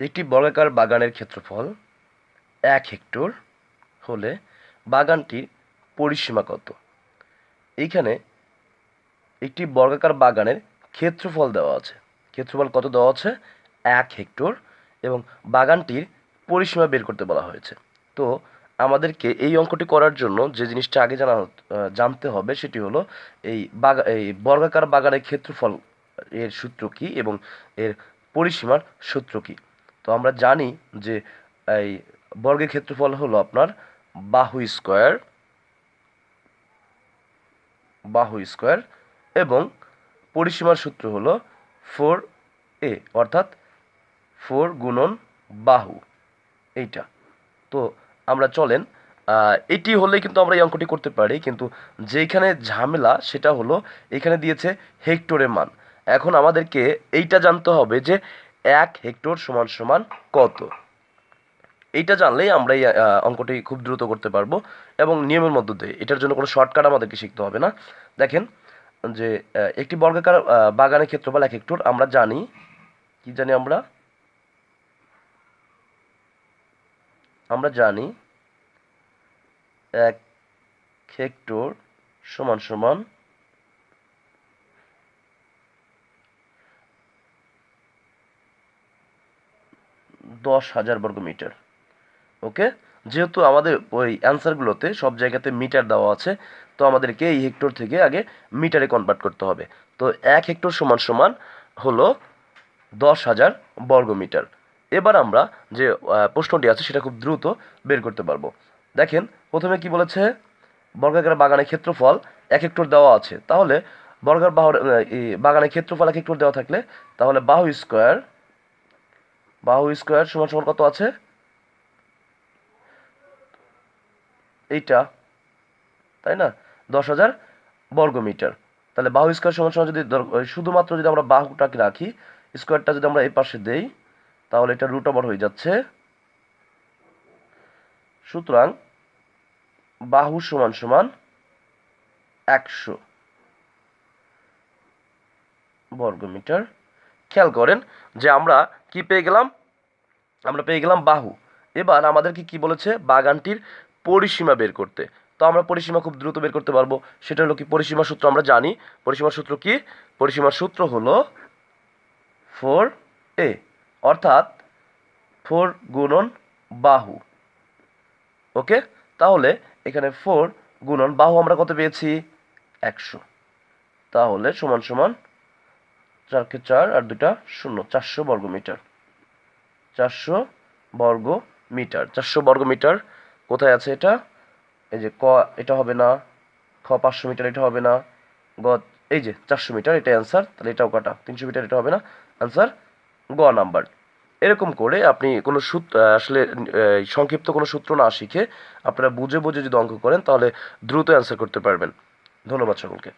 একটি বর্গাকার বাগানের ক্ষেত্রফল। এক হেক্টর হলে বাগানটির পরিসীমা কত? এইখানে একটি বর্গাকার বাগানের ক্ষেত্রফল দেওয়া আছে। ক্ষেত্রফল কত দেওয়া আছে? এক হেক্টর এবং বাগানটির পরিসীমা বের করতে বলা হয়েছে। তো আমাদেরকে এই অঙ্কটি করার জন্য যে জিনিসটা আগে জানা জানতে হবে সেটি হলো এই বাগা, এই বর্গাকার বাগানের ক্ষেত্রফল এর সূত্র কী এবং এর পরিসীমার সূত্র কী? তো আমরা জানি যে এই বর্গের ক্ষেত্রফল হলো আপনার বাহু স্কোয়ার বাহু স্কোয়ার এবং পরিসীমার সূত্র হলো ফোর এ, অর্থাৎ ফোর গুণন বাহু, এইটা। তো আমরা চলেন এটি হলে কিন্তু আমরা এই অঙ্কটি করতে পারি, কিন্তু যেখানে ঝামেলা সেটা হলো এখানে দিয়েছে হেক্টরের মান। এখন আমাদেরকে এইটা জানতে হবে যে এক হেক্টর সমান সমান কত? এইটা জানলেই আমরা এই অঙ্কটি খুব দ্রুত করতে পারব এবং নিয়মের মধ্য দিয়ে। এটার জন্য কোনো শর্টকাট আমাদেরকে শিখতে হবে না। দেখেন যে একটি বর্গাকার বাগানের ক্ষেত্রফল এক হেক্টর। আমরা জানি, কি জানি আমরা? আমরা জানি এক হেক্টর সমান সমান দশ হাজার বর্গ মিটার। ওকে? যেহেতু আমাদের ওই অ্যান্সারগুলোতে সব জায়গাতে মিটার দেওয়া আছে, তো আমাদেরকে এই হেক্টর থেকে আগে মিটারে কনভার্ট করতে হবে। তো এক হেক্টর সমান সমান হলো দশ হাজার বর্গ মিটার। এবার আমরা যে প্রশ্নটি আছে সেটা খুব দ্রুত বের করতে পারব। দেখেন, প্রথমে কি বলেছে? বর্গাকার বাগানের ক্ষেত্রফল এক হেক্টর দেওয়া আছে। তাহলে বর্গার বাহুর বাগানের ক্ষেত্রফল এক হেক্টর দেওয়া থাকলে তাহলে বাহু স্কোয়ার বাহু স্কোয়ার সমান সমান কত আছে? এইটা, তাই না? দশ হাজার বর্গ মিটার তাহলে বাহু স্কোয়ার সমান সমান যদি শুধুমাত্র যদি আমরা বাহুটাকে রাখি, স্কোয়ারটা যদি আমরা এই পাশে দেই, তাহলে এটা রুট ওভার হয়ে যাচ্ছে। সুতরাং বাহু সমান সমান একশো বর্গ মিটার খেয়াল করেন যে আমরা কি পেয়ে গেলাম? আমরা পেয়ে গেলাম বাহু। এবার আমাদেরকে কি বলেছে? বাগানটির পরিসীমা বের করতে। তো আমরা পরিসীমা খুব দ্রুত বের করতে পারব। সেটা হলো কি? পরিসীমা সূত্র আমরা জানি। পরিসীমার সূত্র কি? পরিসীমার সূত্র হলো ফোর এ, অর্থাৎ ফোর গুণন বাহু। ওকে? তাহলে এখানে ফোর গুণন বাহু আমরা কত পেয়েছি? একশো। তাহলে সমান সমান চারকে চার আর দুটা শূন্য, চারশো বর্গ মিটার চারশো বর্গ মিটার চারশো বর্গ মিটার কোথায় আছে এটা? এই যে ক, এটা হবে না। খ পাঁচশো মিটার, এটা হবে না। গ, এই যে চারশো মিটার এটা অ্যান্সার তাহলে এটাও কাটা? তিনশো মিটার, এটা হবে না। অ্যান্সার গ নাম্বার এরকম করে আপনি কোনো সূত্র আসলে সংক্ষিপ্ত কোনো সূত্র না শিখে আপনারা বুঝে বুঝে যদি অঙ্ক করেন, তাহলে দ্রুত অ্যান্সার করতে পারবেন। ধন্যবাদ সকলকে।